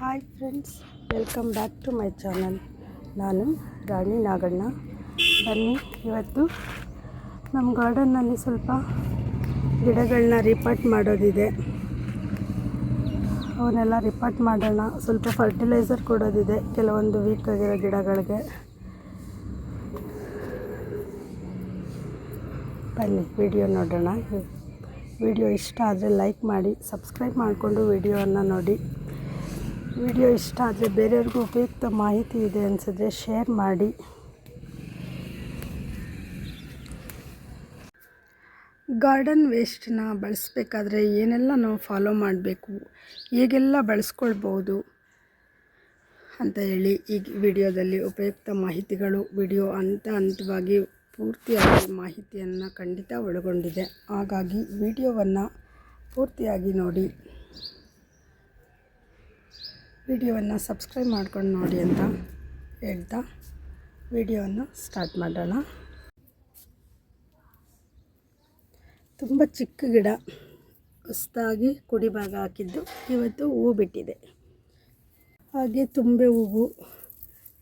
Hi friends, welcome back to my channel. ನಾನು ರಾಣಿ ನಾಗಣ್ಣ. ಬನ್ನಿ, ಇವತ್ತು ನಮ್ಮ ಗಾರ್ಡನ್ನಲ್ಲಿ ಸ್ವಲ್ಪ ಗಿಡಗಳನ್ನ ರಿಪಾರ್ಟ್ ಮಾಡೋದಿದೆ. ಅವನ್ನೆಲ್ಲ ರಿಪಾರ್ಟ್ ಮಾಡೋಣ. ಸ್ವಲ್ಪ ಫರ್ಟಿಲೈಸರ್ ಕೊಡೋದಿದೆ ಕೆಲವೊಂದು ವೀಕ್ ಆಗಿರೋ ಗಿಡಗಳಿಗೆ. ಬನ್ನಿ ವಿಡಿಯೋ ನೋಡೋಣ. ವಿಡಿಯೋ ಇಷ್ಟ ಆದರೆ ಲೈಕ್ ಮಾಡಿ ಸಬ್ಸ್ಕ್ರೈಬ್ ಮಾಡಿಕೊಂಡು ವಿಡಿಯೋವನ್ನು ನೋಡಿ. ವಿಡಿಯೋ ಇಷ್ಟ ಆದರೆ ಬೇರೆಯವ್ರಿಗೂ ಉಪಯುಕ್ತ ಮಾಹಿತಿ ಇದೆ ಅನಿಸಿದ್ರೆ ಶೇರ್ ಮಾಡಿ. ಗಾರ್ಡನ್ ವೇಸ್ಟನ್ನ ಬಳಸಬೇಕಾದ್ರೆ ಏನೆಲ್ಲ ನಾವು ಫಾಲೋ ಮಾಡಬೇಕು. ಹೇಗೆಲ್ಲ ಬಳಸ್ಕೊಳ್ಬೋದು ಅಂತ ಹೇಳಿ ಈ ವಿಡಿಯೋದಲ್ಲಿ ಉಪಯುಕ್ತ ಮಾಹಿತಿಗಳು, ವಿಡಿಯೋ ಹಂತ ಹಂತವಾಗಿ ಪೂರ್ತಿಯಾಗಿ ಮಾಹಿತಿಯನ್ನು ಖಂಡಿತ ಒಳಗೊಂಡಿದೆ. ಹಾಗಾಗಿ ವಿಡಿಯೋವನ್ನು ಪೂರ್ತಿಯಾಗಿ ನೋಡಿ. ವಿಡಿಯೋವನ್ನು ಸಬ್ಸ್ಕ್ರೈಬ್ ಮಾಡ್ಕೊಂಡು ನೋಡಿ ಅಂತ ಹೇಳ್ತಾ ವಿಡಿಯೋವನ್ನು ಸ್ಟಾರ್ಟ್ ಮಾಡೋಣ. ತುಂಬ ಚಿಕ್ಕ ಗಿಡ ಹೊಸದಾಗಿ ಕುಡಿ ಭಾಗ ಹಾಕಿದ್ದು. ಇವತ್ತು ಹೂವು ಬಿಟ್ಟಿದೆ. ಹಾಗೆ ತುಂಬೆ ಹೂವು.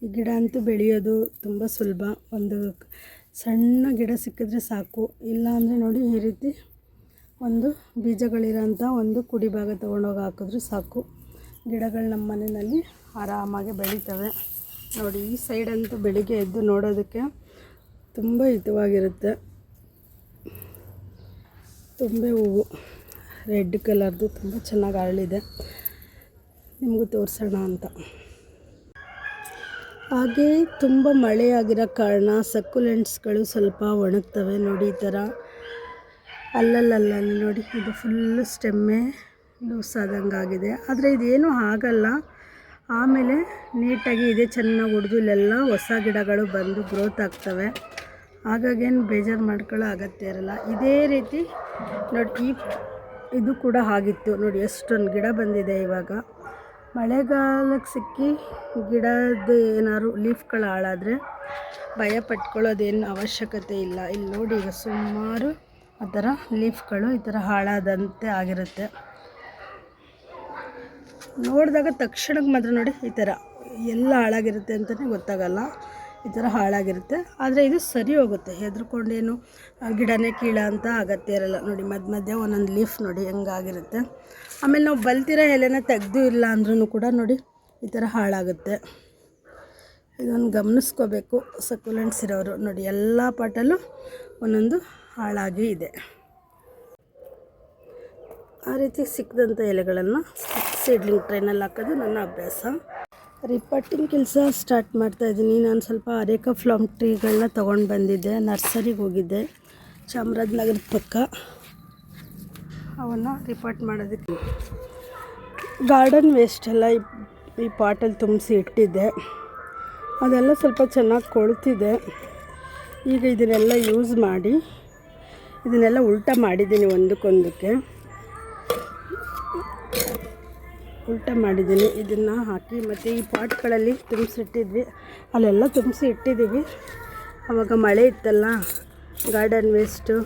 ಈ ಗಿಡ ಅಂತೂ ಬೆಳೆಯೋದು ತುಂಬ ಸುಲಭ. ಒಂದು ಸಣ್ಣ ಗಿಡ ಸಿಕ್ಕಿದ್ರೆ ಸಾಕು. ಇಲ್ಲ ಅಂದರೆ ನೋಡಿ ಈ ರೀತಿ ಒಂದು ಬೀಜಗಳಿರೋಂಥ ಒಂದು ಕುಡಿ ಭಾಗ ತೊಗೊಂಡೋಗಿ ಹಾಕಿದ್ರೆ ಸಾಕು. ಗಿಡಗಳು ನಮ್ಮ ಮನೆಯಲ್ಲಿ ಆರಾಮಾಗಿ ಬೆಳೀತವೆ. ನೋಡಿ, ಈ ಸೈಡಂತೂ ಬೆಳಿಗ್ಗೆ ಎದ್ದು ನೋಡೋದಕ್ಕೆ ತುಂಬ ಹಿತವಾಗಿರುತ್ತೆ. ತುಂಬೆ ಹೂವು, ರೆಡ್ ಕಲರ್ದು ತುಂಬ ಚೆನ್ನಾಗಿ ಅರಳಿದೆ. ನಿಮಗೂ ತೋರಿಸೋಣ ಅಂತ. ಹಾಗೆ ತುಂಬ ಮಳೆಯಾಗಿರೋ ಕಾರಣ ಸಕ್ಕುಲೆಂಟ್ಸ್ಗಳು ಸ್ವಲ್ಪ ಒಣಗ್ತವೆ. ನೋಡಿ, ಈ ಥರ ಅಲ್ಲಲ್ಲಲ್ಲಿ ನೋಡಿ, ಇದು ಫುಲ್ಲು ಸ್ಟೆಮ್ಮೆ ಲೂಸ್ ಆದಂಗೆ ಆಗಿದೆ ಆದರೆ ಇದೇನೂ ಆಗಲ್ಲ. ಆಮೇಲೆ ನೀಟಾಗಿ ಇದೆ, ಚೆನ್ನಾಗಿ ಹೊಡೆದು ಇಲ್ಲೆಲ್ಲ ಹೊಸ ಗಿಡಗಳು ಬಂದು ಗ್ರೋತ್ ಆಗ್ತವೆ. ಹಾಗಾಗೇನು ಬೇಜಾರು ಮಾಡ್ಕೊಳ್ಳೋ ಅಗತ್ಯ ಇರಲ್ಲ. ಇದೇ ರೀತಿ ನೋಡಿ, ಈ ಇದು ಕೂಡ ಆಗಿತ್ತು. ನೋಡಿ, ಎಷ್ಟೊಂದು ಗಿಡ ಬಂದಿದೆ ಇವಾಗ. ಮಳೆಗಾಲಕ್ಕೆ ಸಿಕ್ಕಿ ಗಿಡದ ಏನಾದ್ರು ಲೀಫ್ಗಳು ಹಾಳಾದರೆ ಭಯ ಪಟ್ಕೊಳ್ಳೋದೇನು ಅವಶ್ಯಕತೆ ಇಲ್ಲ. ಇಲ್ಲಿ ನೋಡಿ, ಈಗ ಸುಮಾರು ಆ ಥರ ಲೀಫ್ಗಳು ಈ ಥರ ಹಾಳಾದಂತೆ ಆಗಿರುತ್ತೆ. ನೋಡಿದಾಗ ತಕ್ಷಣಕ್ಕೆ ಮಾತ್ರ ನೋಡಿ ಈ ಥರ ಎಲ್ಲ ಹಾಳಾಗಿರುತ್ತೆ ಅಂತಲೇ ಗೊತ್ತಾಗಲ್ಲ. ಈ ಥರ ಹಾಳಾಗಿರುತ್ತೆ. ಆದರೆ ಇದು ಸರಿ ಹೋಗುತ್ತೆ. ಹೆದ್ರುಕೊಂಡೇನು ಗಿಡನೇ ಕೀಳ ಅಂತ ಅಗತ್ಯ ಇರಲ್ಲ. ನೋಡಿ ಮಧ್ಯ ಮಧ್ಯ ಒಂದೊಂದು ಲೀಫ್ ನೋಡಿ ಹೆಂಗಾಗಿರುತ್ತೆ. ಆಮೇಲೆ ನಾವು ಬಲ್ತಿರೋ ಎಲೆನ ತೆಗೆದು ಇಲ್ಲ ಅಂದ್ರೂ ಕೂಡ ನೋಡಿ ಈ ಥರ ಹಾಳಾಗುತ್ತೆ. ಇದೊಂದು ಗಮನಿಸ್ಕೋಬೇಕು. ಸಕ್ಯುಲೆಂಟ್ಸ್ ಇರೋರು ನೋಡಿ, ಎಲ್ಲ ಪಾಟಲ್ಲೂ ಒಂದೊಂದು ಹಾಳಾಗಿ ಇದೆ. ಆ ರೀತಿ ಸಿಕ್ಕಿದಂಥ ಎಲೆಗಳನ್ನು ಸೀಡ್ಲಿಂಗ್ ಟ್ರೈನಲ್ಲಿ ಹಾಕೋದು ನನ್ನ ಅಭ್ಯಾಸ. ರಿಪಟ್ಟಿಂಗ್ ಕೆಲಸ ಸ್ಟಾರ್ಟ್ ಮಾಡ್ತಾ ಇದ್ದೀನಿ. ನಾನು ಸ್ವಲ್ಪ ಅರೇಕ ಫ್ಲಮ್ ಟ್ರೀಗಳನ್ನ ತೊಗೊಂಡು ಬಂದಿದ್ದೆ. ನರ್ಸರಿಗೆ ಹೋಗಿದ್ದೆ. ಚಾಮರಾಜನಗರದ ಪಕ್ಕ. ಅವನ್ನ ರಿಪೋರ್ಟ್ ಮಾಡೋದಕ್ಕೆ. ಗಾರ್ಡನ್ ವೇಸ್ಟ್ ಎಲ್ಲ ಈ ಈ ಪಾಟಲ್ಲಿ ತುಂಬಿಸಿ ಇಟ್ಟಿದ್ದೆ. ಅದೆಲ್ಲ ಸ್ವಲ್ಪ ಚೆನ್ನಾಗಿ ಕೊಳ್ತಿದೆ. ಈಗ ಇದನ್ನೆಲ್ಲ ಯೂಸ್ ಮಾಡಿ, ಇದನ್ನೆಲ್ಲ ಉಲ್ಟಾ ಮಾಡಿದ್ದೀನಿ ಒಂದಕ್ಕೊಂದಕ್ಕೆ. ಉಲ್ಟ ಮಾಡಿದ್ದೀನಿ. ಇದನ್ನು ಹಾಕಿ ಮತ್ತು ಈ ಪಾಟ್ಗಳಲ್ಲಿ ತುಂಬಿಸಿಟ್ಟಿದ್ವಿ. ಅಲ್ಲೆಲ್ಲ ತುಂಬಿಸಿ ಇಟ್ಟಿದ್ದೀವಿ. ಆವಾಗ ಮಳೆ ಇತ್ತಲ್ಲ ಗಾರ್ಡನ್ ವೇಸ್ಟು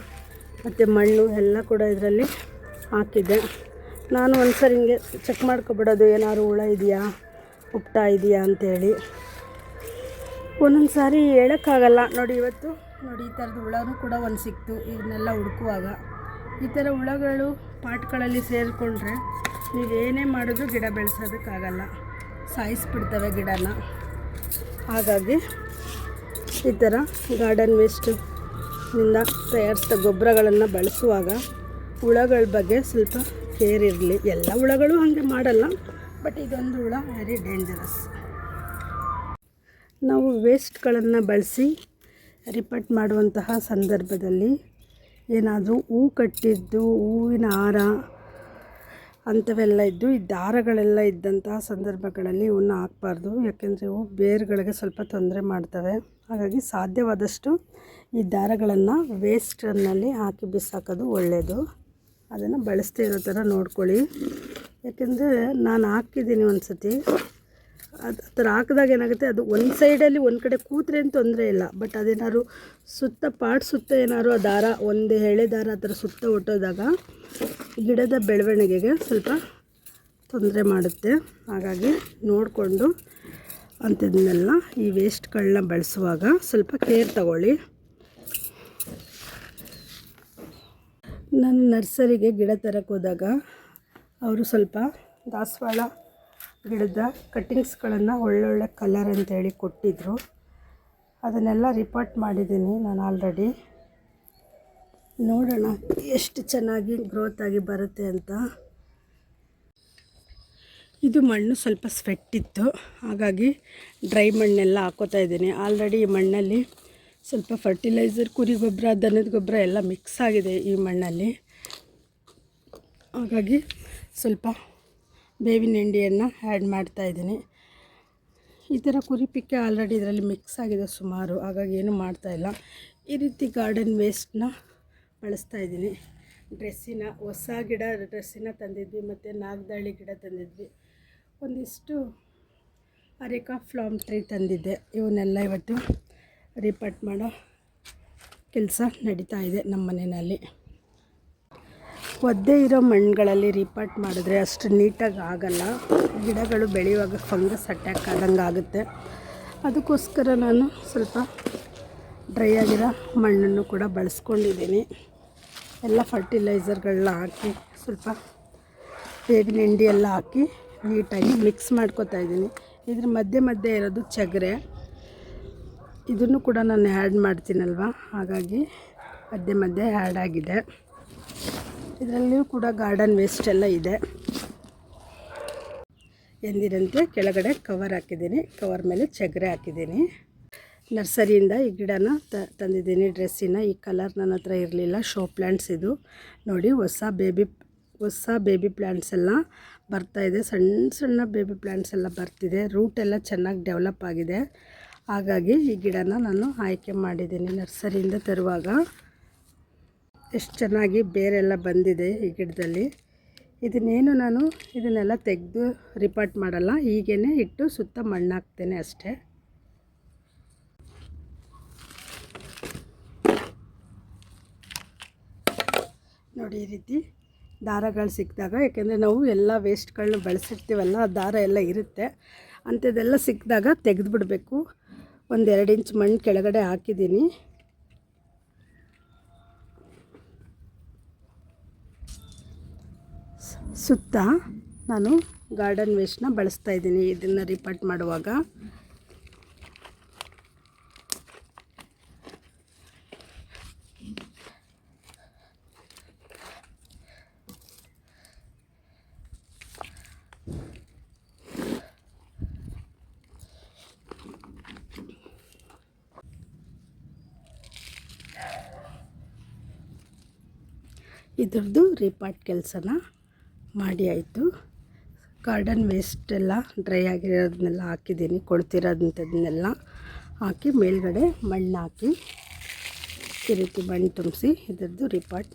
ಮತ್ತು ಮಣ್ಣು ಎಲ್ಲ ಕೂಡ ಇದರಲ್ಲಿ ಹಾಕಿದ್ದೆ. ನಾನು ಒಂದು ಸರಿ ಹಿಂಗೆ ಚೆಕ್ ಮಾಡ್ಕೊಬಿಡೋದು, ಏನಾದ್ರು ಹುಳ ಇದೆಯಾ, ಉಪ್ಟ ಇದೆಯಾ ಅಂಥೇಳಿ ಒಂದೊಂದು ಸಾರಿ ಹೇಳೋಕ್ಕಾಗಲ್ಲ. ನೋಡಿ, ಇವತ್ತು ನೋಡಿ, ಈ ಥರದ ಹುಳನೂ ಕೂಡ ಒಂದು ಸಿಕ್ತು. ಇದನ್ನೆಲ್ಲ ಹುಡುಕುವಾಗ. ಈ ಥರ ಹುಳಗಳು ಪಾಟ್ಗಳಲ್ಲಿ ಸೇರಿಕೊಂಡ್ರೆ ನೀವೇನೇ ಮಾಡಿದ್ರು ಗಿಡ ಬೆಳೆಸೋದಕ್ಕಾಗಲ್ಲ. ಸಾಯಿಸ್ಬಿಡ್ತವೆ ಗಿಡನ. ಹಾಗಾಗಿ ಈ ಥರ ಗಾರ್ಡನ್ ವೇಸ್ಟಿಂದ ತಯಾರಿಸಿದ ಗೊಬ್ಬರಗಳನ್ನು ಬಳಸುವಾಗ ಹುಳಗಳ ಬಗ್ಗೆ ಸ್ವಲ್ಪ ಕೇರ್ ಇರಲಿ. ಎಲ್ಲ ಹುಳಗಳು ಹಾಗೆ ಮಾಡಲ್ಲ ಬಟ್ ಇದೊಂದು ಹುಳ ವೆರಿ ಡೇಂಜರಸ್ ನಾವು ವೇಸ್ಟ್ಗಳನ್ನು ಬಳಸಿ ರಿಪಟ್ ಮಾಡುವಂತಹ ಸಂದರ್ಭದಲ್ಲಿ ಏನಾದರೂ ಹೂ ಕಟ್ಟಿದ್ದು, ಹೂವಿನ ಹಾರ ಅಂಥವೆಲ್ಲ ಇದ್ದು, ಈ ದಾರಗಳೆಲ್ಲ ಇದ್ದಂತಹ ಸಂದರ್ಭಗಳಲ್ಲಿ ಇವನ್ನ ಹಾಕ್ಬಾರ್ದು. ಯಾಕೆಂದರೆ ಇವು ಬೇರುಗಳಿಗೆ ಸ್ವಲ್ಪ ತೊಂದರೆ ಮಾಡ್ತವೆ. ಹಾಗಾಗಿ ಸಾಧ್ಯವಾದಷ್ಟು ಈ ದಾರಗಳನ್ನು ವೇಸ್ಟನ್ನಲ್ಲಿ ಹಾಕಿ ಬಿಸಾಕೋದು ಒಳ್ಳೆಯದು ಅದನ್ನು ಬಳಸ್ತಾ ಇರೋ ಥರ ನೋಡ್ಕೊಳ್ಳಿ. ಯಾಕೆಂದರೆ ನಾನು ಹಾಕಿದ್ದೀನಿ ಒಂದು ಸತಿ ಅದು ಥರ ಹಾಕಿದಾಗ ಏನಾಗುತ್ತೆ, ಅದು ಒಂದು ಸೈಡಲ್ಲಿ ಒಂದು ಕಡೆ ಕೂತ್ರೆ ಏನು ತೊಂದರೆ ಇಲ್ಲ. ಬಟ್ ಅದೇನಾದ್ರು ಸುತ್ತ ಪಾಟ್ ಸುತ್ತ ಏನಾದ್ರು ಆ ದಾರ, ಒಂದು ಎಳೆ ದಾರ ಆ ಥರ ಸುತ್ತ ಹೊಟ್ಟೋದಾಗ ಗಿಡದ ಬೆಳವಣಿಗೆಗೆ ಸ್ವಲ್ಪ ತೊಂದರೆ ಮಾಡುತ್ತೆ. ಹಾಗಾಗಿ ನೋಡಿಕೊಂಡು ಅಂಥದನ್ನೆಲ್ಲ ಈ ವೇಸ್ಟ್ಗಳನ್ನ ಬಳಸುವಾಗ ಸ್ವಲ್ಪ ಕೇರ್ ತಗೊಳ್ಳಿ. ನಾನು ನರ್ಸರಿಗೆ ಗಿಡ ತರಕ್ಕೆ ಹೋದಾಗ ಅವರು ಸ್ವಲ್ಪ ದಾಸವಾಳ ಗಿಡದ ಕಟ್ಟಿಂಗ್ಸ್ಗಳನ್ನು ಒಳ್ಳೊಳ್ಳೆ ಕಲರ್ ಅಂತೇಳಿ ಕೊಟ್ಟಿದ್ದರು ಅದನ್ನೆಲ್ಲ ರಿಪೋರ್ಟ್ ಮಾಡಿದ್ದೀನಿ ನಾನು ಆಲ್ರೆಡಿ ನೋಡೋಣ ಎಷ್ಟು ಚೆನ್ನಾಗಿ ಗ್ರೋತ್ ಆಗಿ ಬರುತ್ತೆ ಅಂತ. ಇದು ಮಣ್ಣು ಸ್ವಲ್ಪ ಸ್ವೆಟ್ಟಿತ್ತು ಹಾಗಾಗಿ ಡ್ರೈ ಮಣ್ಣೆಲ್ಲ ಹಾಕೋತಾ ಇದ್ದೀನಿ. ಆಲ್ರೆಡಿ ಈ ಮಣ್ಣಲ್ಲಿ ಸ್ವಲ್ಪ ಫರ್ಟಿಲೈಸರ್ ಕುರಿ ಗೊಬ್ಬರ, ದನದ ಗೊಬ್ಬರ ಎಲ್ಲ ಮಿಕ್ಸ್ ಆಗಿದೆ ಈ ಮಣ್ಣಲ್ಲಿ. ಹಾಗಾಗಿ ಸ್ವಲ್ಪ ಬೇವಿನ ಹಿಂಡಿಯನ್ನು ಆ್ಯಡ್ ಮಾಡ್ತಾಯಿದ್ದೀನಿ ಈ ಥರ ಕುರಿ ಪಿಕ್ಕೆ ಆಲ್ರೆಡಿ ಇದರಲ್ಲಿ ಮಿಕ್ಸ್ ಆಗಿದೆ ಸುಮಾರು. ಹಾಗಾಗಿ ಏನು ಮಾಡ್ತಾಯಿಲ್ಲ ಈ ರೀತಿ ಗಾರ್ಡನ್ ವೇಸ್ಟ್ನ ಬಳಸ್ತಾ ಇದ್ದೀನಿ. ಡ್ರೆಸ್ಸಿನ ಹೊಸ ಗಿಡ ಡ್ರೆಸ್ಸಿನ ತಂದಿದ್ವಿ, ಮತ್ತು ನಾಗದಾಳಿ ಗಿಡ ತಂದಿದ್ವಿ. ಒಂದಿಷ್ಟು ಅರೆಕಾ ಫ್ಲಾಮ್ ಟ್ರೀ ತಂದಿದ್ದೆ. ಇವನ್ನೆಲ್ಲ ಇವತ್ತು ರಿಪಟ್ ಮಾಡೋ ಕೆಲಸ ನಡೀತಾ ಇದೆ ನಮ್ಮ ಮನೆಯಲ್ಲಿ. ಒದ್ದೆ ಇರೋ ಮಣ್ಣುಗಳಲ್ಲಿ ರಿಪಟ್ ಮಾಡಿದ್ರೆ ಅಷ್ಟು ನೀಟಾಗಿ ಆಗಲ್ಲ. ಗಿಡಗಳು ಬೆಳೆಯುವಾಗ ಫಂಗಸ್ ಅಟ್ಯಾಕ್ ಆದಂಗೆ ಆಗುತ್ತೆ. ಅದಕ್ಕೋಸ್ಕರ ನಾನು ಸ್ವಲ್ಪ ಡ್ರೈ ಆಗಿರೋ ಮಣ್ಣನ್ನು ಕೂಡ ಬಳಸ್ಕೊಂಡಿದ್ದೀನಿ. ಎಲ್ಲ ಫರ್ಟಿಲೈಸರ್ಗಳನ್ನ ಹಾಕಿ ಸ್ವಲ್ಪ ಬೇವಿನ ಹಿಂಡಿ ಎಲ್ಲ ಹಾಕಿ ನೀಟಾಗಿ ಮಿಕ್ಸ್ ಮಾಡ್ಕೊತಾ ಇದ್ದೀನಿ. ಇದ್ರ ಮಧ್ಯೆ ಮಧ್ಯೆ ಇರೋದು ಚಗ್ರೆ. ಇದನ್ನು ಕೂಡ ನಾನು ಆ್ಯಡ್ ಮಾಡ್ತೀನಲ್ವ? ಹಾಗಾಗಿ ಮಧ್ಯೆ ಮಧ್ಯೆ ಆ್ಯಡ್ ಆಗಿದೆ. ಇದರಲ್ಲಿಯೂ ಕೂಡ ಗಾರ್ಡನ್ ವೇಸ್ಟ್ ಎಲ್ಲ ಇದೆ. ಎಂದಿರಂತೆ ಕೆಳಗಡೆ ಕವರ್ ಹಾಕಿದ್ದೀನಿ. ಕವರ್ ಮೇಲೆ ಚಗ್ರೆ ಹಾಕಿದ್ದೀನಿ. ನರ್ಸರಿಯಿಂದ ಈ ಗಿಡನ ತಂದಿದ್ದೀನಿ. ಡ್ರೆಸ್ಸಿನ ಈ ಕಲರ್ ನನ್ನ ಹತ್ರ ಇರಲಿಲ್ಲ. ಶೋ ಪ್ಲ್ಯಾಂಟ್ಸ್ ಇದು. ನೋಡಿ, ಹೊಸ ಬೇಬಿ ಹೊಸ ಬೇಬಿ ಪ್ಲ್ಯಾಂಟ್ಸ್ ಎಲ್ಲ ಬರ್ತಾಯಿದೆ ಸಣ್ಣ ಸಣ್ಣ ಬೇಬಿ ಪ್ಲ್ಯಾಂಟ್ಸ್ ಎಲ್ಲ ಬರ್ತಿದೆ. ರೂಟ್ ಎಲ್ಲ ಚೆನ್ನಾಗಿ ಡೆವಲಪ್ ಆಗಿದೆ. ಹಾಗಾಗಿ ಈ ಗಿಡನ ನಾನು ಆಯ್ಕೆ ಮಾಡಿದ್ದೀನಿ ನರ್ಸರಿಯಿಂದ ತರುವಾಗ. ಎಷ್ಟು ಚೆನ್ನಾಗಿ ಬೇರೆಲ್ಲ ಬಂದಿದೆ ಈ ಗಿಡದಲ್ಲಿ. ಇದನ್ನೇನು ನಾನು ಇದನ್ನೆಲ್ಲ ತೆಗೆದು ರಿಪಾರ್ಟ್ ಮಾಡಲ್ಲ. ಹೀಗೇ ಇಟ್ಟು ಸುತ್ತ ಮಣ್ಣು ಹಾಕ್ತೇನೆ ಅಷ್ಟೇ. ನೋಡಿ ಈ ರೀತಿ ದಾರಗಳು ಸಿಕ್ಕಿದಾಗ ಯಾಕೆಂದರೆ ನಾವು ಎಲ್ಲ ವೇಸ್ಟ್ಗಳನ್ನ ಬಳಸಿರ್ತೀವಲ್ಲ, ಆ ದಾರ ಎಲ್ಲ ಇರುತ್ತೆ. ಅಂಥದ್ದೆಲ್ಲ ಸಿಕ್ಕಿದಾಗ ತೆಗೆದುಬಿಡ್ಬೇಕು. ಒಂದು ಎರಡು ಇಂಚ್ ಮಣ್ಣು ಕೆಳಗಡೆ ಹಾಕಿದ್ದೀನಿ. ಸುತ್ತ ನಾನು ಗಾರ್ಡನ್ ವೇಸ್ಟ್ನ ಬಳಸ್ತಾ ಇದ್ದೀನಿ. ಇದನ್ನು ರಿಪೋರ್ಟ್ ಮಾಡುವಾಗ. ಇದ್ರದ್ದು ರಿಪಾರ್ಟ್ ಕೆಲಸನ ಮಾಡಿ ಆಯಿತು. ಗಾರ್ಡನ್ ವೇಸ್ಟ್ ಎಲ್ಲ ಡ್ರೈ ಆಗಿರೋದನ್ನೆಲ್ಲ ಹಾಕಿದ್ದೀನಿ ಕೊಳ್ತಿರೋದಂಥದ್ದನ್ನೆಲ್ಲ ಹಾಕಿ ಮೇಲ್ಗಡೆ ಮಣ್ಣು ಹಾಕಿ ಈ ರೀತಿ ಮಣ್ಣು ತುಂಬಿಸಿ ಇದ್ರದ್ದು ರಿಪಾರ್ಟ್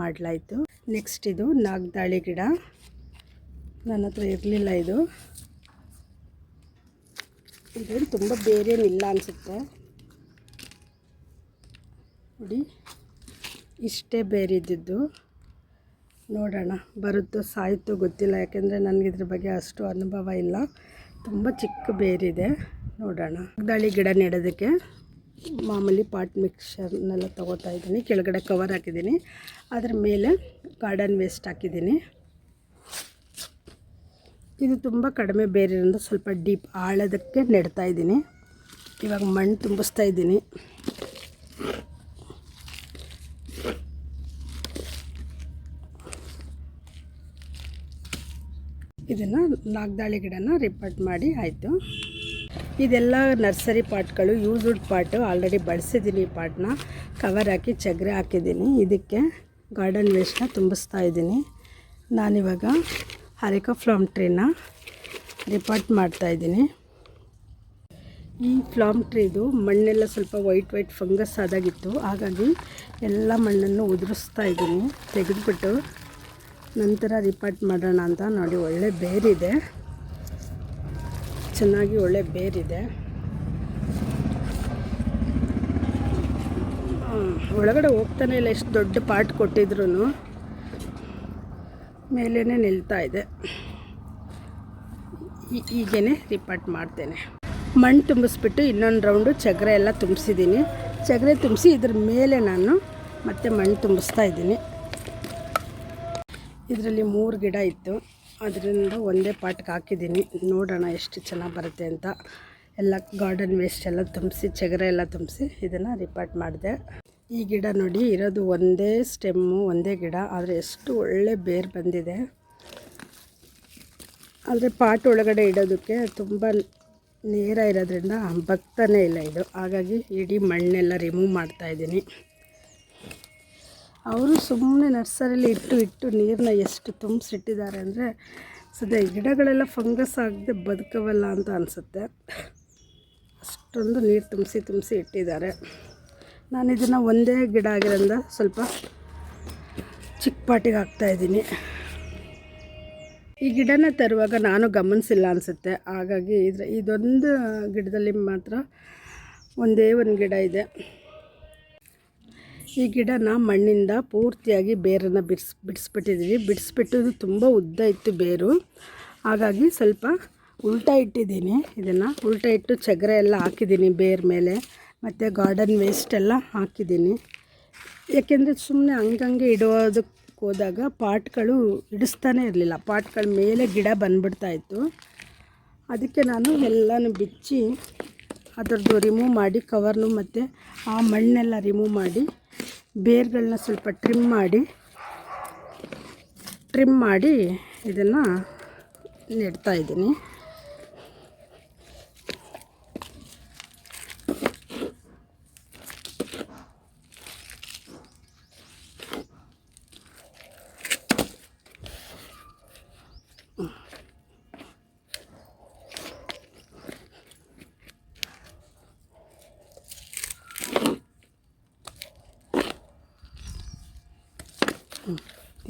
ಮಾಡಲಾಯಿತು. ನೆಕ್ಸ್ಟ್ ಇದು ನಾಗದಾಳಿ ಗಿಡ. ನನ್ನ ಹತ್ರ ಇರಲಿಲ್ಲ ಇದು. ಇದೇನು ತುಂಬ ಬೇರೇನಿಲ್ಲ ಅನಿಸುತ್ತೆ. ನೋಡಿ, ಇಷ್ಟೇ ಬೇರಿದ್ದಿದ್ದು. ನೋಡೋಣ. ಬರುತ್ತೋ ಸಾಯ್ತೋ ಗೊತ್ತಿಲ್ಲ. ಯಾಕೆಂದರೆ ನನಗಿದ್ರ ಬಗ್ಗೆ ಅಷ್ಟು ಅನುಭವ ಇಲ್ಲ. ತುಂಬ ಚಿಕ್ಕ ಬೇರಿದೆ. ನೋಡೋಣ. ದಾಳಿ ಗಿಡ ನೆಡೋದಕ್ಕೆ ಮಾಮೂಲಿ ಪಾಟ್ ಮಿಕ್ಸರ್ನೆಲ್ಲ ತೊಗೋತಾ ಇದ್ದೀನಿ. ಕೆಳಗಡೆ ಕವರ್ ಹಾಕಿದ್ದೀನಿ. ಅದ್ರ ಮೇಲೆ ಗಾರ್ಡನ್ ವೇಸ್ಟ್ ಹಾಕಿದ್ದೀನಿ. ಇದು ತುಂಬ ಕಡಿಮೆ ಬೇರಿರೋದು ಸ್ವಲ್ಪ ಡೀಪ್ ಆಳೋದಕ್ಕೆ ನೆಡ್ತಾ ಇದ್ದೀನಿ. ಇವಾಗ ಮಣ್ಣು ತುಂಬಿಸ್ತಾ ಇದ್ದೀನಿ. ಇದನ್ನು ನಾಗದಾಳಿ ಗಿಡನ ರಿಪೋರ್ಟ್ ಮಾಡಿ, ಆಯಿತು. ಇದೆಲ್ಲ ನರ್ಸರಿ ಪಾಟ್ಗಳು, ಯೂಸ್ಡ್ ಪಾಟು, ಆಲ್ರೆಡಿ ಬಳಸಿದ್ದೀನಿ ಈ ಪಾಟ್ನ. ಕವರ್ ಹಾಕಿ, ಚಗ್ರೆ ಹಾಕಿದ್ದೀನಿ ಇದಕ್ಕೆ ಗಾರ್ಡನ್ ವೇಸ್ಟ್ನ ತುಂಬಿಸ್ತಾ ಇದ್ದೀನಿ ನಾನಿವಾಗ ಹರಿಕ ಫ್ಲಾಮ್ ಟ್ರೀನ ರಿಪೋರ್ಟ್ ಮಾಡ್ತಾಯಿದ್ದೀನಿ ಈ ಫ್ಲಾಮ್ ಟ್ರೀದು ಮಣ್ಣೆಲ್ಲ ಸ್ವಲ್ಪ ವೈಟ್ ವೈಟ್ ಫಂಗಸ್ ಆದಾಗಿತ್ತು. ಹಾಗಾಗಿ ಎಲ್ಲ ಮಣ್ಣನ್ನು ಉದುರಿಸ್ತಾ ಇದ್ದೀನಿ ತೆಗೆದುಬಿಟ್ಟು ನಂತರ ರಿಪಾರ್ಟ್ ಮಾಡೋಣ ಅಂತ ನೋಡಿ, ಒಳ್ಳೆ ಬೇರಿದೆ. ಚೆನ್ನಾಗಿ ಒಳ್ಳೆ ಬೇರಿದೆ. ಒಳಗಡೆ ಹೋಗ್ತಾನೆ ಇಲ್ಲ, ಎಷ್ಟು ದೊಡ್ಡ ಪಾರ್ಟ್ ಕೊಟ್ಟಿದ್ರು ಮೇಲೇ ನಿಲ್ತಾ ಇದೆ. ಹೀಗೇ ರಿಪಾರ್ಟ್ ಮಾಡ್ತೇನೆ. ಮಣ್ಣು ತುಂಬಿಸ್ಬಿಟ್ಟು ಇನ್ನೊಂದು ರೌಂಡು ಚಗರೆ ಎಲ್ಲ ತುಂಬಿಸಿದ್ದೀನಿ. ಚಗರೆ ತುಂಬಿಸಿ ಇದ್ರ ಮೇಲೆ ನಾನು ಮತ್ತೆ ಮಣ್ಣು ತುಂಬಿಸ್ತಾ ಇದ್ದೀನಿ. ಇದರಲ್ಲಿ ಮೂರು ಗಿಡ ಇತ್ತು. ಅದರಿಂದ ಒಂದೇ ಪಾಟ್ಗೆ ಹಾಕಿದ್ದೀನಿ. ನೋಡೋಣ ಎಷ್ಟು ಚೆನ್ನಾಗಿ ಬರುತ್ತೆ ಅಂತ. ಎಲ್ಲ ಗಾರ್ಡನ್ ವೇಸ್ಟ್ ಎಲ್ಲ ತುಂಬಿಸಿ, ಚಗರೆ ಎಲ್ಲ ತುಂಬಿಸಿ ಇದನ್ನು ರಿಪಾರ್ಟ್ ಮಾಡಿದೆ. ಈ ಗಿಡ ನೋಡಿ, ಇರೋದು ಒಂದೇ ಸ್ಟೆಮ್ಮು, ಒಂದೇ ಗಿಡ. ಆದರೆ ಎಷ್ಟು ಒಳ್ಳೆ ಬೇರು ಬಂದಿದೆ. ಆದರೆ ಪಾಟ್ ಒಳಗಡೆ ಇಡೋದಕ್ಕೆ ತುಂಬ ನೇರ ಇರೋದ್ರಿಂದ ಬಗ್ತಾನೇ ಇಲ್ಲ ಇದು. ಹಾಗಾಗಿ ಇಡೀ ಮಣ್ಣೆಲ್ಲ ರಿಮೂವ್ ಮಾಡ್ತಾಯಿದ್ದೀನಿ ಅವರು ಸುಮ್ಮನೆ ನರ್ಸರಿಲಿ ಇಟ್ಟು ಇಟ್ಟು ನೀರನ್ನ ಎಷ್ಟು ತುಂಬಿಸಿಟ್ಟಿದ್ದಾರೆ ಅಂದರೆ ಸದ್ಯ ಗಿಡಗಳೆಲ್ಲ ಫಂಗಸ್ ಆಗದೆ ಬದುಕವಲ್ಲ ಅಂತ ಅನಿಸುತ್ತೆ. ಅಷ್ಟೊಂದು ನೀರು ತುಂಬಿಸಿ ತುಂಬಿಸಿ ಇಟ್ಟಿದ್ದಾರೆ. ನಾನು ಇದನ್ನು ಒಂದೇ ಗಿಡ ಆಗಿರೋದ್ರಿಂದ ಸ್ವಲ್ಪ ಚಿಕ್ಕ ಪಾಟಿಗೆ ಹಾಕ್ತಾಯಿದ್ದೀನಿ ಈ ಗಿಡನ ತರುವಾಗ ನಾನು ಗಮನಿಸಿಲ್ಲ ಅನಿಸುತ್ತೆ. ಹಾಗಾಗಿ ಇದ್ರ ಇದೊಂದು ಗಿಡದಲ್ಲಿ ಮಾತ್ರ ಒಂದೇ ಒಂದು ಗಿಡ ಇದೆ. ಈ ಗಿಡನ ಮಣ್ಣಿಂದ ಪೂರ್ತಿಯಾಗಿ ಬೇರನ್ನು ಬಿಡಿಸ್ ಬಿಡಿಸ್ಬಿಟ್ಟಿದ್ದೀವಿ ಬಿಡಿಸ್ಬಿಟ್ಟು ತುಂಬ ಉದ್ದ ಇತ್ತು ಬೇರು. ಹಾಗಾಗಿ ಸ್ವಲ್ಪ ಉಲ್ಟಾ ಇಟ್ಟಿದ್ದೀನಿ ಇದನ್ನು. ಉಲ್ಟಾ ಇಟ್ಟು ಚಗರೆ ಎಲ್ಲ ಹಾಕಿದ್ದೀನಿ ಬೇರ್ ಮೇಲೆ. ಮತ್ತು ಗಾರ್ಡನ್ ವೇಸ್ಟ್ ಎಲ್ಲ ಹಾಕಿದ್ದೀನಿ. ಯಾಕೆಂದರೆ ಸುಮ್ಮನೆ ಹಂಗಂಗೆ ಇಡೋದಕ್ಕೆ ಹೋದಾಗ ಪಾಟ್ಗಳು ಇಡಿಸ್ತಾನೆ ಇರಲಿಲ್ಲ. ಪಾಟ್ಗಳ ಮೇಲೆ ಗಿಡ ಬಂದ್ಬಿಡ್ತಾ ಇತ್ತು. ಅದಕ್ಕೆ ನಾನು ಎಲ್ಲನೂ ಬಿಚ್ಚಿ ಅದರದ್ದು ರಿಮೂವ್ ಮಾಡಿ ಕವರ್ನು ಮತ್ತು ಆ ಮಣ್ಣೆಲ್ಲ ರಿಮೂವ್ ಮಾಡಿ ಬೇರ್ಗಳನ್ನ ಸ್ವಲ್ಪ ಟ್ರಿಮ್ ಮಾಡಿ ಟ್ರಿಮ್ ಮಾಡಿ ಇದನ್ನು ನೆಡ್ತಾ ಇದ್ದೀನಿ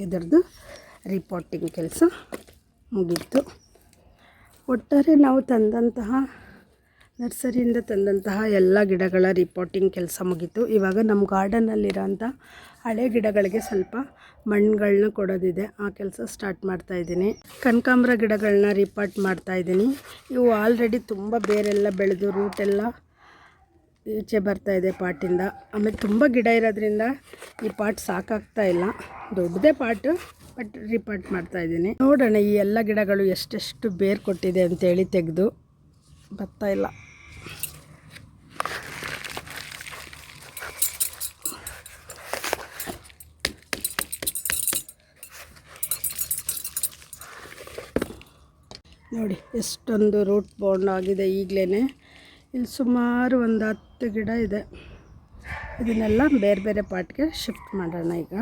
ಇದರದ್ದು ರಿಪೋರ್ಟಿಂಗ್ ಕೆಲಸ ಮುಗೀತು. ಒಟ್ಟಾರೆ ನಾವು ತಂದಂತಹ, ನರ್ಸರಿಯಿಂದ ತಂದಂತಹ ಎಲ್ಲ ಗಿಡಗಳ ರಿಪೋರ್ಟಿಂಗ್ ಕೆಲಸ ಮುಗೀತು. ಇವಾಗ ನಮ್ಮ ಗಾರ್ಡನಲ್ಲಿರೋಂಥ ಹಳೆ ಗಿಡಗಳಿಗೆ ಸ್ವಲ್ಪ ಮಣ್ಣುಗಳನ್ನ ಕೊಡೋದಿದೆ. ಆ ಕೆಲಸ ಸ್ಟಾರ್ಟ್ ಮಾಡ್ತಾ ಇದ್ದೀನಿ. ಕನಕಾಂಬರ ಗಿಡಗಳನ್ನ ರಿಪೋರ್ಟ್ ಮಾಡ್ತಾ ಇದ್ದೀನಿ. ಇವು ಆಲ್ರೆಡಿ ತುಂಬ ಬೇರೆಲ್ಲ ಬೆಳೆದು ರೂಟೆಲ್ಲ ಈಚೆ ಬರ್ತಾ ಇದೆ ಪಾಟಿಂದ. ಆಮೇಲೆ ತುಂಬ ಗಿಡ ಇರೋದ್ರಿಂದ ಈ ಪಾಟ್ ಸಾಕಾಗ್ತಾ ಇಲ್ಲ. ದೊಡ್ಡದೇ ಪಾಟು, ಬಟ್ ಮಾಡ್ತಾ ಇದ್ದೀನಿ. ನೋಡೋಣ ಈ ಎಲ್ಲ ಗಿಡಗಳು ಎಷ್ಟೆಷ್ಟು ಬೇರು ಕೊಟ್ಟಿದೆ ಅಂತೇಳಿ ತೆಗೆದು. ಬರ್ತಾ ಇಲ್ಲ. ನೋಡಿ, ಎಷ್ಟೊಂದು ರೂಟ್ ಬೌಂಡ್ ಆಗಿದೆ ಈಗಲೇ ಇಲ್ಲಿ ಸುಮಾರು ಒಂದು ಹತ್ತು ಗಿಡ ಇದೆ. ಇದನ್ನೆಲ್ಲ ಬೇರೆ ಬೇರೆ ಪಾಟ್ಗೆ ಶಿಫ್ಟ್ ಮಾಡೋಣ ಈಗ.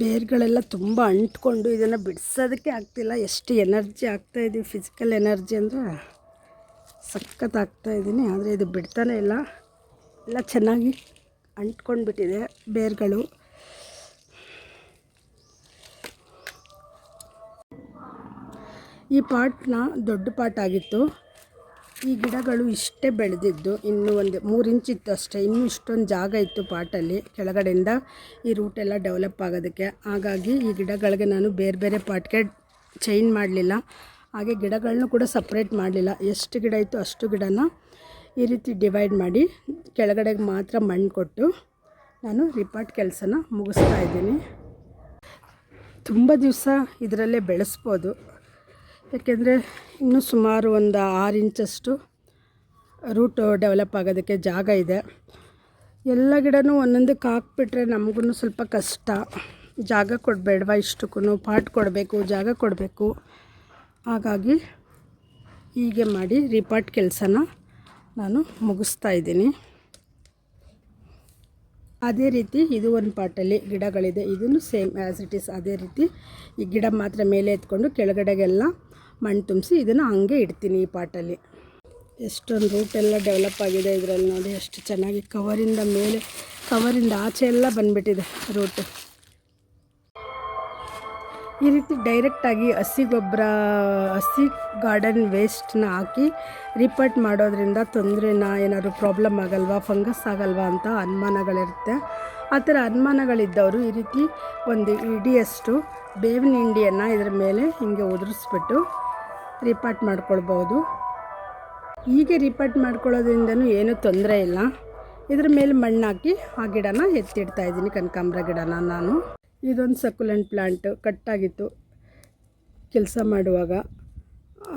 ಬೇರುಗಳೆಲ್ಲ ತುಂಬ ಅಂಟ್ಕೊಂಡು ಇದನ್ನು ಬಿಡಿಸೋದಕ್ಕೆ ಆಗ್ತಿಲ್ಲ. ಎಷ್ಟು ಎನರ್ಜಿ ಆಗ್ತಾ ಆಗ್ತಾಯಿದ್ದೀವಿ ಫಿಸಿಕಲ್ ಎನರ್ಜಿ ಅಂದರೆ ಸಖತ್ ಆಗ್ತಾಯಿದ್ದೀನಿ ಆದರೆ ಇದು ಬಿಡ್ತಾನೆ ಇಲ್ಲ. ಎಲ್ಲ ಚೆನ್ನಾಗಿ ಅಂಟ್ಕೊಂಡು ಬಿಟ್ಟಿದೆ ಬೇರುಗಳು. ಈ ಪಾಟ್ನ ದೊಡ್ಡ ಪಾಟ್ ಆಗಿತ್ತು. ಈ ಗಿಡಗಳು ಇಷ್ಟೇ ಬೆಳೆದಿದ್ದು ಇನ್ನೂ ಒಂದು ಮೂರು ಇಂಚ್ ಇತ್ತು ಅಷ್ಟೇ. ಇನ್ನೂ ಇಷ್ಟೊಂದು ಜಾಗ ಇತ್ತು ಪಾಟಲ್ಲಿ. ಕೆಳಗಡೆಯಿಂದ ಈ ರೂಟೆಲ್ಲ ಡೆವಲಪ್ ಆಗೋದಕ್ಕೆ. ಹಾಗಾಗಿ ಈ ಗಿಡಗಳಿಗೆ ನಾನು ಬೇರೆ ಬೇರೆ ಪಾಟ್ಗೆ ಚೈನ್ ಮಾಡಲಿಲ್ಲ. ಹಾಗೆ ಗಿಡಗಳನ್ನೂ ಕೂಡ ಸಪ್ರೇಟ್ ಮಾಡಲಿಲ್ಲ. ಎಷ್ಟು ಗಿಡ ಇತ್ತು ಅಷ್ಟು ಗಿಡನ ಈ ರೀತಿ ಡಿವೈಡ್ ಮಾಡಿ ಕೆಳಗಡೆಗೆ ಮಾತ್ರ ಮಣ್ಣು ಕೊಟ್ಟು ನಾನು ರಿಪಾರ್ಟ್ ಕೆಲಸನ ಮುಗಿಸ್ತಾ ಇದ್ದೀನಿ. ತುಂಬ ದಿವಸ ಇದರಲ್ಲೇ ಬೆಳೆಸ್ಬೋದು. ಯಾಕೆಂದರೆ ಇನ್ನೂ ಸುಮಾರು ಒಂದು ಆರು ಇಂಚಷ್ಟು ರೂಟ್ ಡೆವಲಪ್ ಆಗೋದಕ್ಕೆ ಜಾಗ ಇದೆ. ಎಲ್ಲ ಗಿಡನೂ ಒಂದೊಂದಕ್ಕೆ ಹಾಕ್ಬಿಟ್ರೆ ನಮಗೂ ಸ್ವಲ್ಪ ಕಷ್ಟ. ಜಾಗ ಕೊಡಬೇಡವಾ ಇಷ್ಟಕ್ಕೂ ಪಾಟ್ ಕೊಡಬೇಕು, ಜಾಗ ಕೊಡಬೇಕು. ಹಾಗಾಗಿ ಹೀಗೆ ಮಾಡಿ ರಿಪಾಟ್ ಕೆಲಸನ ನಾನು ಮುಗಿಸ್ತಾ ಇದ್ದೀನಿ. ಅದೇ ರೀತಿ ಇದು ಒಂದು ಪಾಟಲ್ಲಿ ಗಿಡಗಳಿದೆ. ಇದನ್ನು ಸೇಮ್ ಆ್ಯಸ್ ಇಟ್ ಈಸ್ ಅದೇ ರೀತಿ ಈ ಗಿಡ ಮಾತ್ರ ಮೇಲೆ ಎತ್ಕೊಂಡು ಕೆಳಗಡೆಗೆಲ್ಲ ಮಣ್ಣು ತುಂಬಿಸಿ ಇದನ್ನು ಹಂಗೆ ಇಡ್ತೀನಿ ಈ ಪಾಟಲ್ಲಿ. ಎಷ್ಟೊಂದು ರೂಟೆಲ್ಲ ಡೆವಲಪ್ ಆಗಿದೆ ಇದರಲ್ಲಿ ನೋಡಿ, ಎಷ್ಟು ಚೆನ್ನಾಗಿ ಕವರಿಂದ ಮೇಲೆ, ಕವರಿಂದ ಆಚೆ ಎಲ್ಲ ಬಂದುಬಿಟ್ಟಿದೆ ರೂಟು ಈ ರೀತಿ ಡೈರೆಕ್ಟಾಗಿ ಹಸಿ ಗೊಬ್ಬರ, ಹಸಿ ಗಾರ್ಡನ್ ವೇಸ್ಟ್ನ ಹಾಕಿ ರಿಪೋರ್ಟ್ ಮಾಡೋದ್ರಿಂದ ತೊಂದರೆನ ಏನಾದರೂ ಪ್ರಾಬ್ಲಮ್ ಆಗಲ್ವಾ ಫಂಗಸ್ ಆಗಲ್ವಾ ಅಂತ ಅನುಮಾನಗಳಿರುತ್ತೆ. ಆ ಥರ ಅನುಮಾನಗಳಿದ್ದವರು ಈ ರೀತಿ ಒಂದು ಇಡಿಯಷ್ಟು ಬೇವಿನ ಹಿಂಡಿಯನ್ನು ಇದರ ಮೇಲೆ ಹಿಂಗೆ ಉದುರಿಸ್ಬಿಟ್ಟು ರೀಪಾಟ್ ಮಾಡ್ಕೊಳ್ಬೋದು. ಹೀಗೆ ರಿಪಾರ್ಟ್ ಮಾಡ್ಕೊಳ್ಳೋದ್ರಿಂದನೂ ಏನೂ ತೊಂದರೆ ಇಲ್ಲ. ಇದ್ರ ಮೇಲೆ ಮಣ್ಣು ಹಾಕಿ ಆ ಗಿಡನ ಎತ್ತಿಡ್ತಾ ಇದ್ದೀನಿ, ಕನಕಾಂಬ್ರ ಗಿಡನ ನಾನು. ಇದೊಂದು ಸಕ್ಯುಲೆಂಟ್ ಪ್ಲಾಂಟ್, ಕಟ್ಟಾಗಿತ್ತು ಕೆಲಸ ಮಾಡುವಾಗ.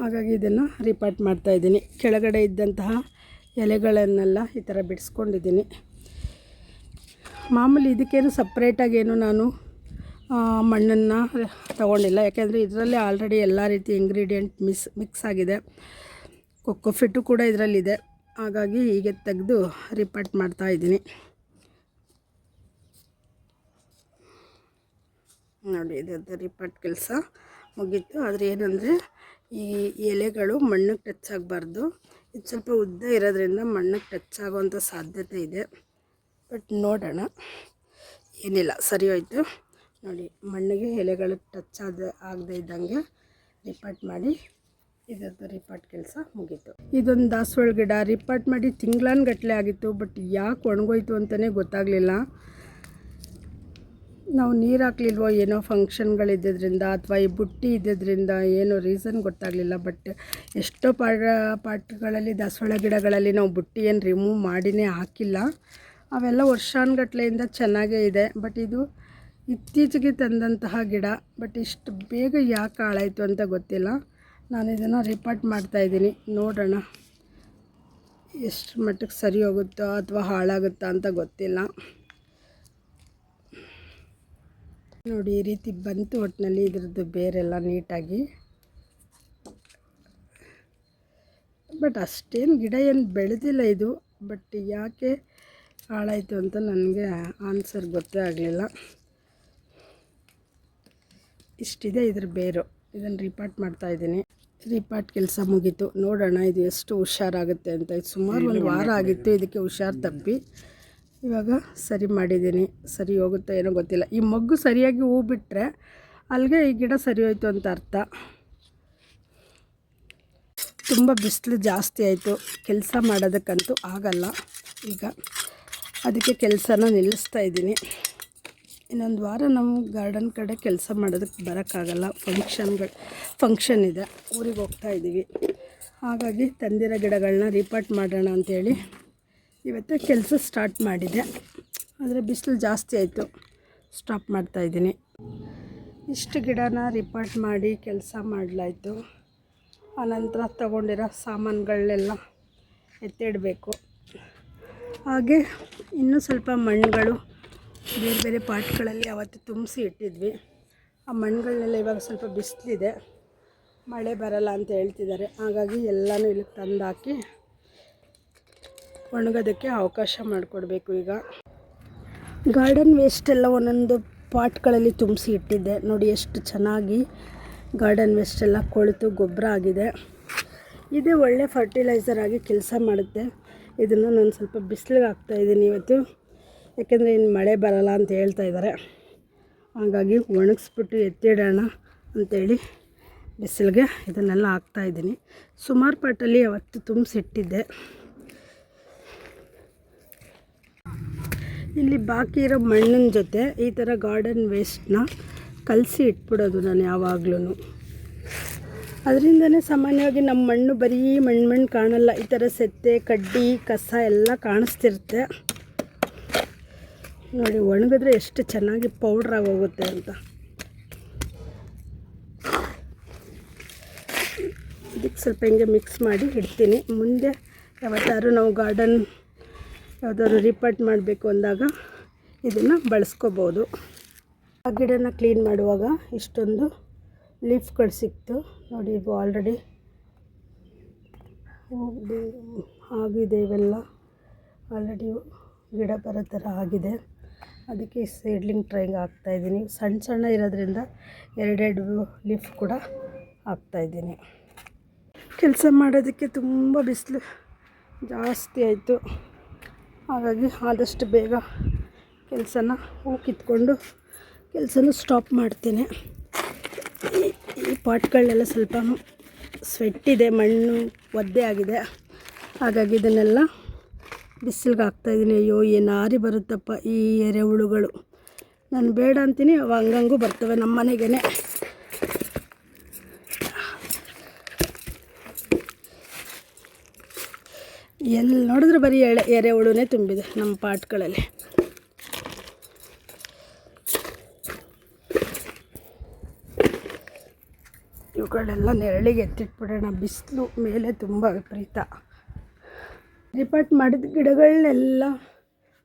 ಹಾಗಾಗಿ ಇದನ್ನು ಮಾಡ್ತಾ ಮಾಡ್ತಾಯಿದ್ದೀನಿ ಕೆಳಗಡೆ ಇದ್ದಂತಹ ಎಲೆಗಳನ್ನೆಲ್ಲ ಈ ಥರ ಬಿಡಿಸ್ಕೊಂಡಿದ್ದೀನಿ. ಮಾಮೂಲಿ ಇದಕ್ಕೇನು ಸಪ್ರೇಟಾಗೇನು ನಾನು ಮಣ್ಣನ್ನು ತಗೊಂಡಿಲ್ಲ. ಯಾಕೆಂದರೆ ಇದರಲ್ಲಿ ಆಲ್ರೆಡಿ ಎಲ್ಲ ರೀತಿ ಇಂಗ್ರೀಡಿಯೆಂಟ್ ಮಿಸ್ ಮಿಕ್ಸ್ ಆಗಿದೆ. ಕೊಕ್ಕೊಫಿಟ್ಟು ಕೂಡ ಇದರಲ್ಲಿದೆ. ಹಾಗಾಗಿ ಹೀಗೆ ತೆಗೆದು ರಿಪಾರ್ಟ್ ಮಾಡ್ತಾ ಇದ್ದೀನಿ. ನೋಡಿ ಇದರದ್ದು ರಿಪಾರ್ಟ್ ಕೆಲಸ ಮುಗೀತು. ಆದರೆ ಏನಂದರೆ, ಈ ಎಲೆಗಳು ಮಣ್ಣಿಗೆ ಟಚ್ ಆಗಬಾರ್ದು. ಇದು ಸ್ವಲ್ಪ ಉದ್ದ ಇರೋದ್ರಿಂದ ಮಣ್ಣಿಗೆ ಟಚ್ ಆಗೋವಂಥ ಸಾಧ್ಯತೆ ಇದೆ. ಬಟ್ ನೋಡೋಣ. ಏನಿಲ್ಲ, ಸರಿ ಹೋಯ್ತು. ನೋಡಿ, ಮಣ್ಣಿಗೆ ಎಲೆಗಳು ಟಚ್ ಆದ, ಆಗದೆ ಇದ್ದಂಗೆ ರಿಪಾರ್ಟ್ ಮಾಡಿ, ಇದರದ್ದು ರಿಪಾರ್ಟ್ ಕೆಲಸ ಮುಗೀತು. ಇದೊಂದು ದಾಸವಾಳ ಗಿಡ ರಿಪಾರ್ಟ್ ಮಾಡಿ ತಿಂಗಳಾನ್ಗಟ್ಟಲೆ ಆಗಿತ್ತು ಬಟ್ ಯಾಕೆ ಒಣಗೋಯ್ತು ಅಂತಲೇ ಗೊತ್ತಾಗಲಿಲ್ಲ. ನಾವು ನೀರು ಹಾಕ್ಲಿಲ್ವೋ ಏನೋ ಫಂಕ್ಷನ್ಗಳಿದ್ದರಿಂದ ಅಥವಾ ಈ ಬುಟ್ಟಿ ಇದ್ದಿದ್ದರಿಂದ ಏನೋ ರೀಸನ್ ಗೊತ್ತಾಗಲಿಲ್ಲ ಬಟ್ ಎಷ್ಟೋ ಪಾಟ ಪಾಟ್ಗಳಲ್ಲಿ, ದಾಸವಾಳ ಗಿಡಗಳಲ್ಲಿ ನಾವು ಬುಟ್ಟಿಯನ್ನು ರಿಮೂವ್ ಮಾಡಿನೇ ಹಾಕಿಲ್ಲ. ಅವೆಲ್ಲ ವರ್ಷಾನುಗಟ್ಲೆಯಿಂದ ಚೆನ್ನಾಗೇ ಇದೆ ಬಟ್ ಇದು ಇತ್ತೀಚೆಗೆ ತಂದಂತಹ ಗಿಡ ಬಟ್ ಇಷ್ಟು ಬೇಗ ಯಾಕೆ ಹಾಳಾಯಿತು ಅಂತ ಗೊತ್ತಿಲ್ಲ. ನಾನು ಇದನ್ನು ರಿಪೋರ್ಟ್ ಮಾಡ್ತಾಯಿದ್ದೀನಿ ನೋಡೋಣ. ಎಷ್ಟು ಮಟ್ಟಕ್ಕೆ ಸರಿ ಹೋಗುತ್ತೋ ಅಥವಾ ಹಾಳಾಗುತ್ತಾ ಅಂತ ಗೊತ್ತಿಲ್ಲ. ನೋಡಿ, ಈ ರೀತಿ ಬಂತು ಒಟ್ಟಿನಲ್ಲಿ ಇದ್ರದ್ದು ಬೇರೆಲ್ಲ ನೀಟಾಗಿ. ಬಟ್ ಅಷ್ಟೇನು ಗಿಡ ಏನು ಬೆಳೆದಿಲ್ಲ ಇದು. ಬಟ್ ಯಾಕೆ ಹಾಳಾಯಿತು ಅಂತ ನನಗೆ ಆನ್ಸರ್ ಗೊತ್ತೇ ಆಗಲಿಲ್ಲ. ಇಷ್ಟಿದೆ, ಇದ್ರ ಬೇರು. ಇದನ್ನು ರಿಪಾರ್ಟ್ ಮಾಡ್ತಾಯಿದ್ದೀನಿ ರಿಪಾರ್ಟ್ ಕೆಲಸ ಮುಗೀತು. ನೋಡೋಣ, ಇದು ಎಷ್ಟು ಹುಷಾರಾಗುತ್ತೆ ಅಂತ. ಇದು ಸುಮಾರು ಒಂದು ವಾರ ಆಗಿತ್ತು, ಇದಕ್ಕೆ ಹುಷಾರು ತಪ್ಪಿ. ಇವಾಗ ಸರಿ ಮಾಡಿದ್ದೀನಿ. ಸರಿ ಹೋಗುತ್ತೋ ಏನೋ ಗೊತ್ತಿಲ್ಲ. ಈ ಮಗ್ಗು ಸರಿಯಾಗಿ ಹೂ ಬಿಟ್ಟರೆ ಅಲ್ಲಿಗೆ ಈ ಗಿಡ ಸರಿ ಹೋಯ್ತು ಅಂತ ಅರ್ಥ. ತುಂಬ ಬಿಸಿಲು ಜಾಸ್ತಿ ಆಯಿತು. ಕೆಲಸ ಮಾಡೋದಕ್ಕಂತೂ ಆಗಲ್ಲ. ಈಗ ಅದಕ್ಕೆ ಕೆಲಸನ ನಿಲ್ಲಿಸ್ತಾ ಇದ್ದೀನಿ. ಇನ್ನೊಂದು ವಾರ ನಾವು ಗಾರ್ಡನ್ ಕಡೆ ಕೆಲಸ ಮಾಡೋದಕ್ಕೆ ಬರೋಕ್ಕಾಗಲ್ಲ. ಫಂಕ್ಷನ್ಗಳು, ಫಂಕ್ಷನ್ ಇದೆ. ಊರಿಗೆ ಹೋಗ್ತಾ ಇದ್ದೀವಿ. ಹಾಗಾಗಿ ತಂದಿರೋ ಗಿಡಗಳನ್ನ ರಿಪಾರ್ಟ್ ಮಾಡೋಣ ಅಂಥೇಳಿ ಇವತ್ತು ಕೆಲಸ ಸ್ಟಾರ್ಟ್ ಮಾಡಿದೆ. ಆದರೆ ಬಿಸಿಲು ಜಾಸ್ತಿ ಆಯಿತು. ಸ್ಟಾಪ್ ಮಾಡ್ತಾಯಿದ್ದೀನಿ ಇಷ್ಟು ಗಿಡನ ರಿಪಾರ್ಟ್ ಮಾಡಿ ಕೆಲಸ ಮಾಡಲಾಯಿತು. ಆನಂತರ ತಗೊಂಡಿರೋ ಸಾಮಾನುಗಳನ್ನೆಲ್ಲ ಎತ್ತಿಡಬೇಕು. ಹಾಗೆ ಇನ್ನೂ ಸ್ವಲ್ಪ ಮಣ್ಣುಗಳು ಬೇರೆ ಬೇರೆ ಪಾಟ್ಗಳಲ್ಲಿ ಅವತ್ತು ತುಂಬಿಸಿ ಇಟ್ಟಿದ್ವಿ. ಆ ಮಣ್ಣುಗಳನ್ನೆಲ್ಲ ಇವಾಗ ಸ್ವಲ್ಪ ಬಿಸಿಲಿದೆ. ಮಳೆ ಬರಲ್ಲ ಅಂತ ಹೇಳ್ತಿದ್ದಾರೆ. ಹಾಗಾಗಿ ಎಲ್ಲನೂ ಇಲ್ಲಿಗೆ ತಂದು ಹಾಕಿ ಒಣಗೋದಕ್ಕೆ ಅವಕಾಶ ಮಾಡಿಕೊಡ್ಬೇಕು ಈಗ. ಗಾರ್ಡನ್ ವೇಸ್ಟೆಲ್ಲ ಒಂದೊಂದು ಪಾಟ್ಗಳಲ್ಲಿ ತುಂಬಿಸಿ ಇಟ್ಟಿದ್ದೆ. ನೋಡಿ ಎಷ್ಟು ಚೆನ್ನಾಗಿ ಗಾರ್ಡನ್ ವೇಸ್ಟೆಲ್ಲ ಕೊಳೆತು ಗೊಬ್ಬರ ಆಗಿದೆ. ಇದೇ ಒಳ್ಳೆ ಫರ್ಟಿಲೈಸರ್ ಆಗಿ ಕೆಲಸ ಮಾಡುತ್ತೆ. ಇದನ್ನು ನಾನು ಸ್ವಲ್ಪ ಬಿಸಿಲಿಗೆ ಹಾಕ್ತಾಯಿದ್ದೀನಿ ಇವತ್ತು. ಯಾಕೆಂದರೆ ಇನ್ನು ಮಳೆ ಬರಲ್ಲ ಅಂತ ಹೇಳ್ತಾ ಇದ್ದಾರೆ. ಹಾಗಾಗಿ ಒಣಗಿಸ್ಬಿಟ್ಟು ಎತ್ತಿಡೋಣ ಅಂಥೇಳಿ ಬಿಸಿಲಿಗೆ ಇದನ್ನೆಲ್ಲ ಹಾಕ್ತಾಯಿದ್ದೀನಿ ಸುಮಾರು ಪಾಟಲ್ಲಿ ಅವತ್ತು ತುಂಬಿಸಿಟ್ಟಿದ್ದೆ. ಇಲ್ಲಿ ಬಾಕಿ ಇರೋ ಮಣ್ಣಿನ ಜೊತೆ ಈ ಥರ ಗಾರ್ಡನ್ ವೇಸ್ಟ್ನ ಕಲಸಿ ಇಟ್ಬಿಡೋದು ನಾನು ಯಾವಾಗ್ಲೂ ಅದರಿಂದನೇ ಸಾಮಾನ್ಯವಾಗಿ ನಮ್ಮ ಮಣ್ಣು ಬರೀ ಮಣ್ಣು ಮಣ್ಣು ಕಾಣಲ್ಲ, ಈ ಥರ ಸೆತ್ತೆ, ಕಡ್ಡಿ, ಕಸ ಎಲ್ಲ ಕಾಣಿಸ್ತಿರುತ್ತೆ. ನೋಡಿ, ಒಣಗಿದ್ರೆ ಎಷ್ಟು ಚೆನ್ನಾಗಿ ಪೌಡ್ರಾಗಿ ಹೋಗುತ್ತೆ ಅಂತ. ಇದಕ್ಕೆ ಸ್ವಲ್ಪ ಹಿಂಗೆ ಮಿಕ್ಸ್ ಮಾಡಿ ಇಡ್ತೀನಿ. ಮುಂದೆ ಯಾವತ್ತಾದ್ರೂ ನಾವು ಗಾರ್ಡನ್ ಯಾವುದಾದ್ರು ರಿಪಾರ್ಟ್ ಮಾಡಬೇಕು ಅಂದಾಗ ಇದನ್ನು ಬಳಸ್ಕೋಬೋದು. ಆ ಗಿಡನ ಕ್ಲೀನ್ ಮಾಡುವಾಗ ಇಷ್ಟೊಂದು ಲೀಫ್ಗಳು ಸಿಕ್ತು. ನೋಡಿ ಇವು ಆಲ್ರೆಡಿ ಆಗಿದೆ ಇವೆಲ್ಲ. ಆಲ್ರೆಡಿ ಗಿಡ ಬರೋ ಥರ ಆಗಿದೆ. ಅದಕ್ಕೆ ಸೀಡ್ಲಿಂಗ್ ಟ್ರೈಂಗ್ ಹಾಕ್ತಾಯಿದ್ದೀನಿ ಸಣ್ಣ ಸಣ್ಣ ಇರೋದ್ರಿಂದ ಎರಡೆರಡು ಲೀಫ್ ಕೂಡ ಹಾಕ್ತಾಯಿದ್ದೀನಿ ಕೆಲಸ ಮಾಡೋದಕ್ಕೆ ತುಂಬ ಬಿಸಿಲು ಜಾಸ್ತಿ ಆಯಿತು. ಹಾಗಾಗಿ ಆದಷ್ಟು ಬೇಗ ಕೆಲಸನ ಹೂ ಕಿತ್ಕೊಂಡು ಕೆಲಸನ ಸ್ಟಾಪ್ ಮಾಡ್ತೀನಿ. ಈ ಪಾಟ್ಗಳನ್ನೆಲ್ಲ ಸ್ವಲ್ಪ ಸ್ವೆಟ್ಟಿದೆ ಮಣ್ಣು ಒದ್ದೆ ಆಗಿದೆ. ಹಾಗಾಗಿ ಇದನ್ನೆಲ್ಲ ಬಿಸಿಲಿಗೆ ಹಾಕ್ತಾಯಿದ್ದೀನಿ ಅಯ್ಯೋ ಏನು ಆರಿ ಬರುತ್ತಪ್ಪ, ಈ ಎರೆಹುಳುಗಳು. ನಾನು ಬೇಡ ಅಂತೀನಿ, ಅವು ಹಂಗಂಗೂ ಬರ್ತವೆ ನಮ್ಮ ಮನೆಗೇ ಎಲ್ಲಿ ನೋಡಿದ್ರೆ ಬರೀ ಎಳೆ, ಎರೆಹುಳುನೇ ತುಂಬಿದೆ ನಮ್ಮ ಪಾಟ್ಗಳಲ್ಲಿ. ಇವುಗಳೆಲ್ಲ ನೆರಳಿಗೆ ಎತ್ತಿಟ್ಬಿಡೋಣ, ಬಿಸಿಲು ಮೇಲೆ ತುಂಬ ವಿಪರೀತ. ರಿಪೋರ್ಟ್ ಮಾಡಿದ ಗಿಡಗಳನ್ನೆಲ್ಲ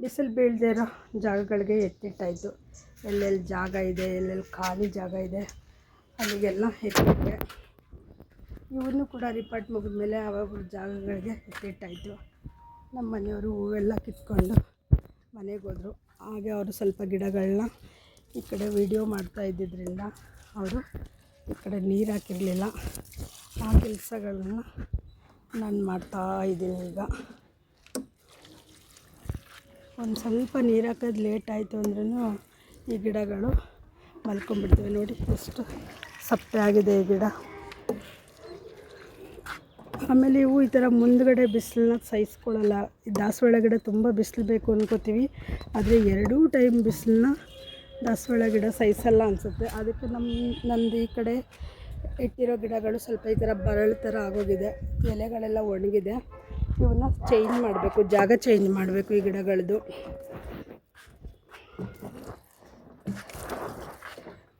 ಬಿಸಿಲು ಬೀಳದೇ ಇರೋ ಜಾಗಗಳಿಗೆ ಎತ್ತಿಟ್ಟಾಯಿತು. ಎಲ್ಲೆಲ್ಲಿ ಜಾಗ ಇದೆ, ಎಲ್ಲೆಲ್ಲಿ ಖಾಲಿ ಜಾಗ ಇದೆ, ಅಲ್ಲಿಗೆಲ್ಲ ಎತ್ತಿಟ್ಟೆ ಇವನ್ನು ಕೂಡ ರಿಪೋರ್ಟ್ ಮುಗಿದ್ಮೇಲೆ ಅವಾಗ ಜಾಗಗಳಿಗೆ ಎತ್ತಿಟ್ಟಾಯಿತು. ನಮ್ಮ ಮನೆಯವರು ಹೂವೆಲ್ಲ ಕಿತ್ಕೊಂಡು ಮನೆಗೆ ಹೋದರು. ಹಾಗೆ ಅವರು ಸ್ವಲ್ಪ ಗಿಡಗಳನ್ನ ಈ ಕಡೆ ವಿಡಿಯೋ ಮಾಡ್ತಾ ಇದ್ದಿದ್ದರಿಂದ ಅವರು ಈ ಕಡೆ ನೀರು ಹಾಕಿರಲಿಲ್ಲ. ಆ ಕೆಲಸಗಳನ್ನ ನಾನು ಮಾಡ್ತಾ ಇದ್ದೀನಿ ಈಗ. ಒಂದು ಸ್ವಲ್ಪ ನೀರು ಹಾಕೋದು ಲೇಟ್ ಆಯಿತು ಅಂದ್ರೂ ಈ ಗಿಡಗಳು ಮಲ್ಕೊಂಡ್ಬಿಡ್ತವೆ. ನೋಡಿ ಎಷ್ಟು ಸಪ್ಪೆ ಆಗಿದೆ ಈ ಗಿಡ. ಆಮೇಲೆ ಇವು ಈ ಥರ ಮುಂದ್ಗಡೆ ಬಿಸಿಲನ್ನ ಸಹಿಸ್ಕೊಳ್ಳಲ್ಲ. ದಾಸವಾಳ ಗಿಡ ತುಂಬ ಬಿಸಿಲು ಬೇಕು ಅನ್ಕೋತೀವಿ. ಆದರೆ ಎರಡೂ ಟೈಮ್ ಬಿಸಿಲನ್ನ ದಾಸವಾಳ ಗಿಡ ಸಹಿಸಲ್ಲ ಅನಿಸುತ್ತೆ. ಅದಕ್ಕೆ ನಮ್ಮ ನಂದು ಈ ಕಡೆ ಇಟ್ಟಿರೋ ಗಿಡಗಳು ಸ್ವಲ್ಪ ಈ ಥರ ಬರಳು ಥರ ಆಗೋಗಿದೆ. ಎಲೆಗಳೆಲ್ಲ ಒಣಗಿದೆ. ಇವನ್ನ ಚೇಂಜ್ ಮಾಡಬೇಕು. ಜಾಗ ಚೇಂಜ್ ಮಾಡಬೇಕು ಈ ಗಿಡಗಳದ್ದು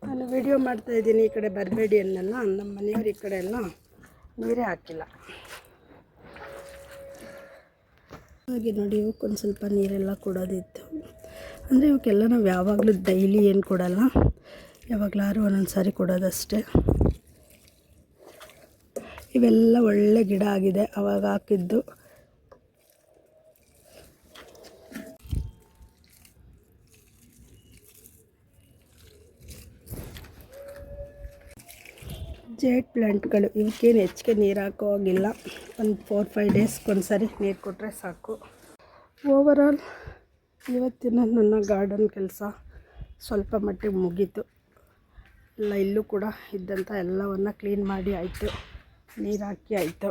ನಾನು ವಿಡಿಯೋ ಮಾಡ್ತಾಯಿದ್ದೀನಿ ಈ ಕಡೆ ಬರಬೇಡಿ ಅನ್ನಲ್ಲ ನಮ್ಮ ಮನೆಯವ್ರು ಈ ಕಡೆ ಎಲ್ಲ ನೀರೇ ಹಾಕಿಲ್ಲ. ಹಾಗೆ ನೋಡಿ ಇವಕ್ಕೊಂದು ಸ್ವಲ್ಪ ನೀರೆಲ್ಲ ಕೊಡೋದಿತ್ತು. ಅಂದರೆ ಇವಕ್ಕೆಲ್ಲ ನಾವು ಯಾವಾಗಲೂ ಡೈಲಿ ಏನು ಕೊಡಲ್ಲ. ಯಾವಾಗಲಾರು ಒಂದೊಂದು ಸಾರಿ ಕೊಡೋದಷ್ಟೇ. ಇವೆಲ್ಲ ಒಳ್ಳೆ ಗಿಡ ಆಗಿದೆ, ಅವಾಗ ಹಾಕಿದ್ದು. ಜೇಡ್ ಪ್ಲ್ಯಾಂಟ್ಗಳು ಇವಕ್ಕೇನು ಹೆಚ್ಚಿಗೆ ನೀರು ಹಾಕೋ ಹೋಗಿಲ್ಲ. ಒಂದು ಫೋರ್ ಫೈವ್ ಡೇಸ್ಗೆ ಸರಿ ನೀರು ಕೊಟ್ಟರೆ ಸಾಕು. ಓವರಾಲ್ ಇವತ್ತಿನ ನನ್ನ ಗಾರ್ಡನ್ ಕೆಲಸ ಸ್ವಲ್ಪ ಮಟ್ಟಿಗೆ ಮುಗೀತು. ಎಲ್ಲ ಇಲ್ಲೂ ಕೂಡ ಇದ್ದಂಥ ಎಲ್ಲವನ್ನು ಕ್ಲೀನ್ ಮಾಡಿ ಆಯಿತು. ನೀರು ಹಾಕಿ ಆಯಿತು.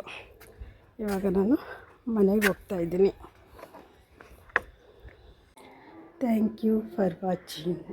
ಇವಾಗ ನಾನು ಮನೆಗೆ ಹೋಗ್ತಾ ಇದ್ದೀನಿ. Thank you for watching